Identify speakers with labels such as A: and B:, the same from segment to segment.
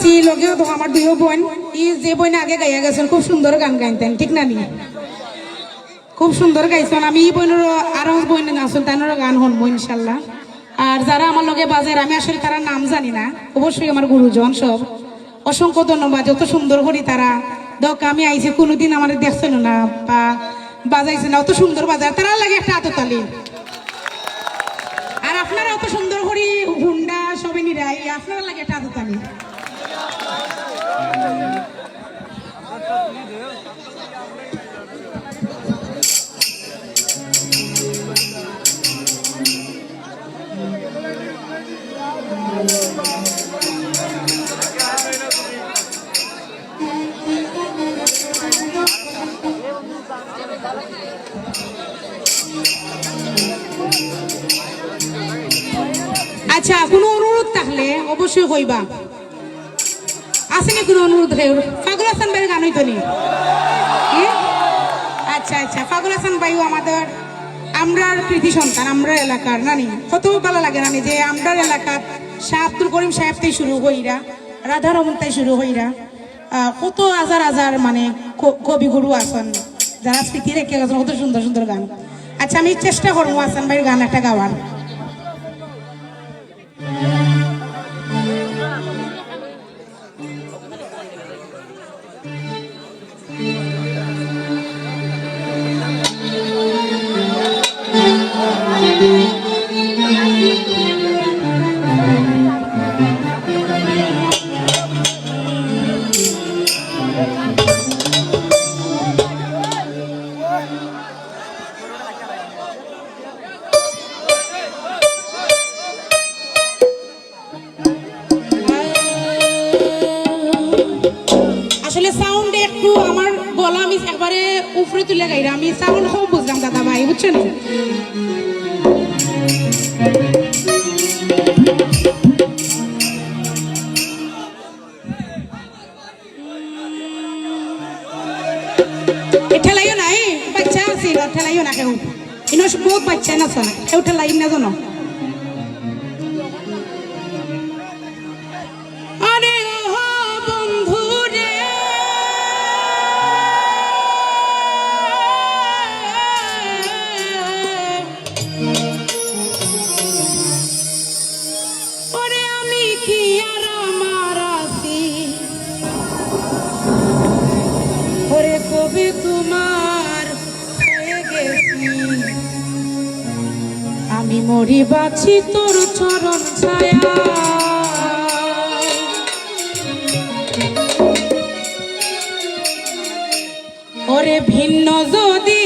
A: আছি লগেও তো আমার দুইও বোন ই যে বোন আগে গাইয়া গেছেন খুব সুন্দর গান গাইতেন ঠিক না নি? খুব সুন্দর গাইছেন আমি ই বোনের আরও বোন আসল তানোর গান শুনব ইনশাল্লাহ। আর যারা আমার লগে বাজার আমি আসলে তারা নাম জানি না। অবশ্যই আমার গুরুজন সব। অসংখ্য ধন্যবাদ, যত সুন্দর করি তারা। দক আমি আইছি, কোনোদিন আমার দেখছেন না, বা বাজাইছে না। অত সুন্দর বাজার তারা লাগে একটা আততালি। আর আপনারা অত সুন্দর করি, হুন্ডা, সবে নিরাই, আপনারা লাগে একটা আততালি। আচ্ছা কোনো অনুরোধ থাকলে অবশ্যই হইবা। আছে নি কোনো অনুরোধ হে ফাগুল হাসান ভাইয়ের গান হইতো আচ্ছা আচ্ছা ফাগুল হাসান ভাইও আমাদের, আমরার কৃতি সন্তান আমরা এলাকার, নানি। কত ভালো লাগে নানি যে আমরার এলাকার শাহ আব্দুল করিম সাহেব থেকে শুরু হইরা, রাধা রমন থেকে শুরু হইরা কত হাজার হাজার মানে ক- কবিগুরু আসন যারা স্মৃতি রেখে গেছেন কত সুন্দর সুন্দর গান। আচ্ছা আমি চেষ্টা করব হাসান ভাইয়ের গান একটা গাওয়ার। গলা আমি একবারে উপরে তুলে গাইরা আমি সাউন্ড খুব বুঝলাম, দাদা ভাই, বুঝছেন? ঠেলাইও নাই, বাচ্চা আছে ঠেলাইও না কেউ। ইনো বহুত বাচ্চা না শোনা কেউ ঠেলাই না জানো। আমি মরি বাছি তোর চরণ ছায়া। ওরে ভিন্ন যদি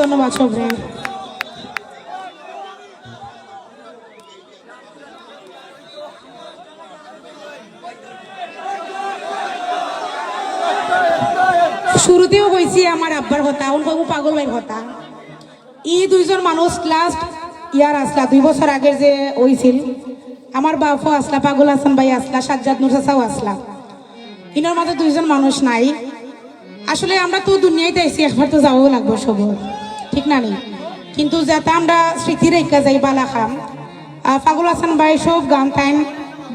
A: ধন্যবাদ সবরে শুরুতেও কইছি আমার আব্বার কথা কইব পাগল কথা। ই দুইজন মানুষ লাস্ট ইয়ার আসলা, দুই বছর আগের যে হইছিল, আমার বাপও আসলা, পাগল হাসান ভাই আসলা, সাজ্জাদ নুর চাচাও আসলা। ইনার মাঝে দুইজন মানুষ নাই। আসলে আমরা তো দুনিয়াতে আইসি একবার তো যাওয়াও লাগবো সব ঠিক না নি। কিন্তু যাতে আমরা স্মৃতি রেখা যাই বালা খাম ফাগুল পাগল হাসান ভাই সব গান টাইম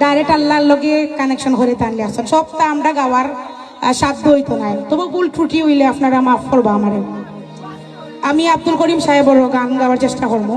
A: ডাইরেক্ট আল্লাহর লগে কানেকশন করে টানলে আসছেন। সবটা আমরা গাওয়ার সাধ্য হইতো নাই। তবু ভুল ত্রুটি হইলে আপনারা মাফ করব আমারে। আমি আব্দুল করিম সাহেবেরও গান গাওয়ার চেষ্টা করব।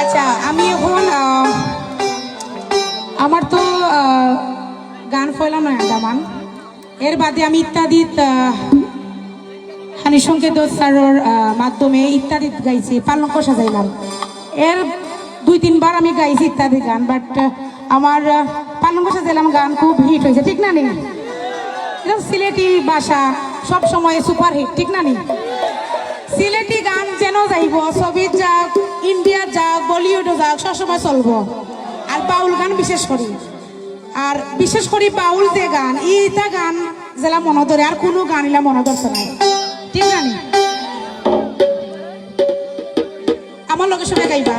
A: আচ্ছা আমি এখন আমার গান ফয়লাম না দামান এর বাদে আমি ইত্যাদি হানি সংকেত স্যারের মাধ্যমে ইত্যাদি গাইছি পালঙ্ক সাজাইলাম এর দুই তিনবার আমি গাইছি ইত্যাদি গান বাট আমার আহ, পালঙ্ক সাজাইলাম গান খুব হিট হয়েছে ঠিক না নি? এরকম সিলেটি ভাষা সব সময় সুপার হিট ঠিক না নি? সিলেটি গান যেন যাইব ছবিত যাক ইন্ডিয়া যাক বলিউডও যাক সবসময় চলব। আর বাউল গান বিশেষ করি। আর বিশেষ করে বাউল যে গান ইটা গান যেলা মনে ধরে আর কোনো গান ইলা মনে ধরছে না ঠিক জানি? আমার লগে সঙ্গে গাইবা।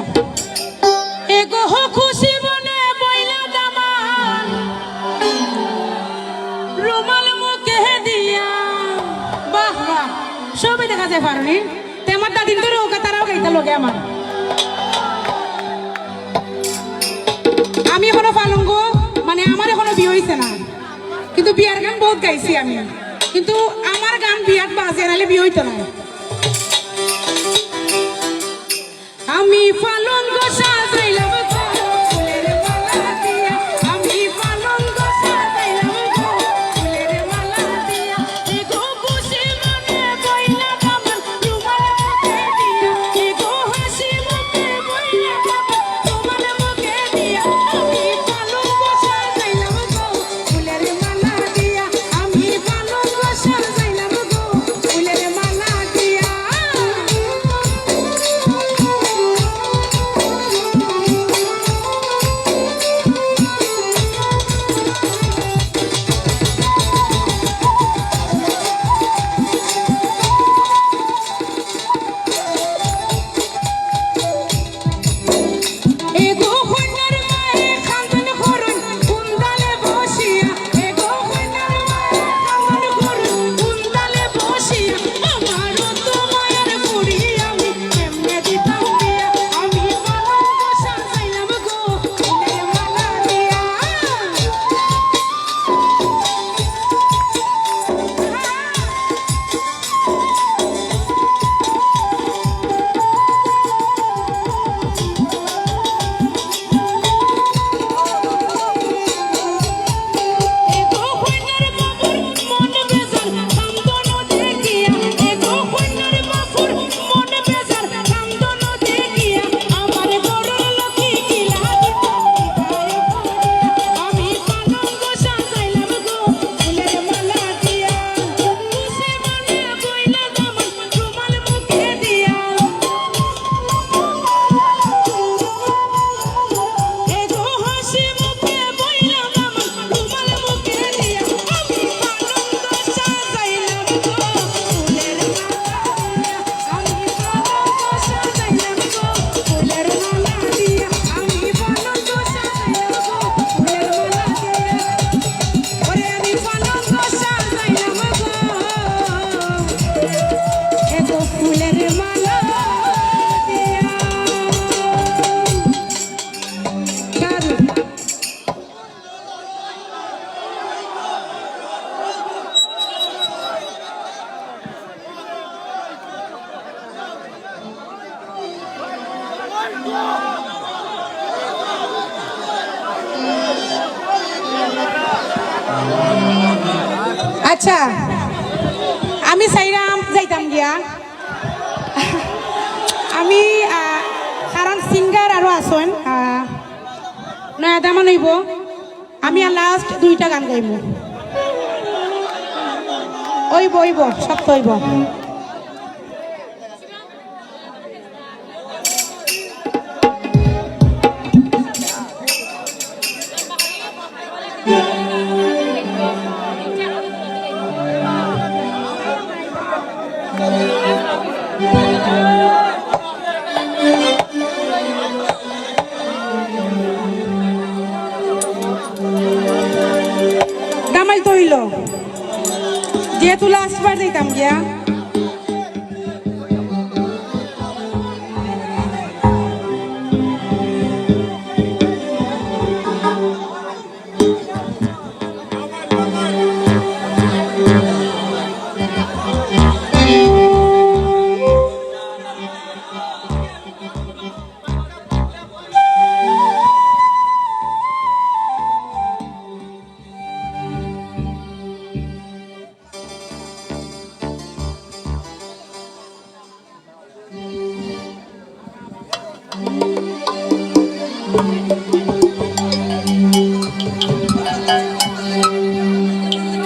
A: এগো খুশি মনে বইলা দামান রুমাল মুখে দিয়া। বাহ বাহ। সবই দেখা যায় পারনি। তে আমার দাদিন তো রোগা তারাও গাইতে লোকে আমার। আমি এখনও পালঙ্গ মানে আমার এখনও বিয়ে হয়েছে না। কিন্তু বিয়ার গান বহুত গাইছি আমি। কিন্তু গান বিয়াত বাজে নাহলে বিয়ে হইতো না। আমি পালঙ্গ সাজাইলাম আচ্ছা আমি সাইরাম যাইতাম গিয়া। আমি কারণ সিঙ্গার আরও আসন নয়া দামান হইব। আমি আর লাস্ট দুইটা গান গাইব ওইব ওইব সব তো হইব। হইল যেহেতু লাস্ট বার যাইতাম গিয়া।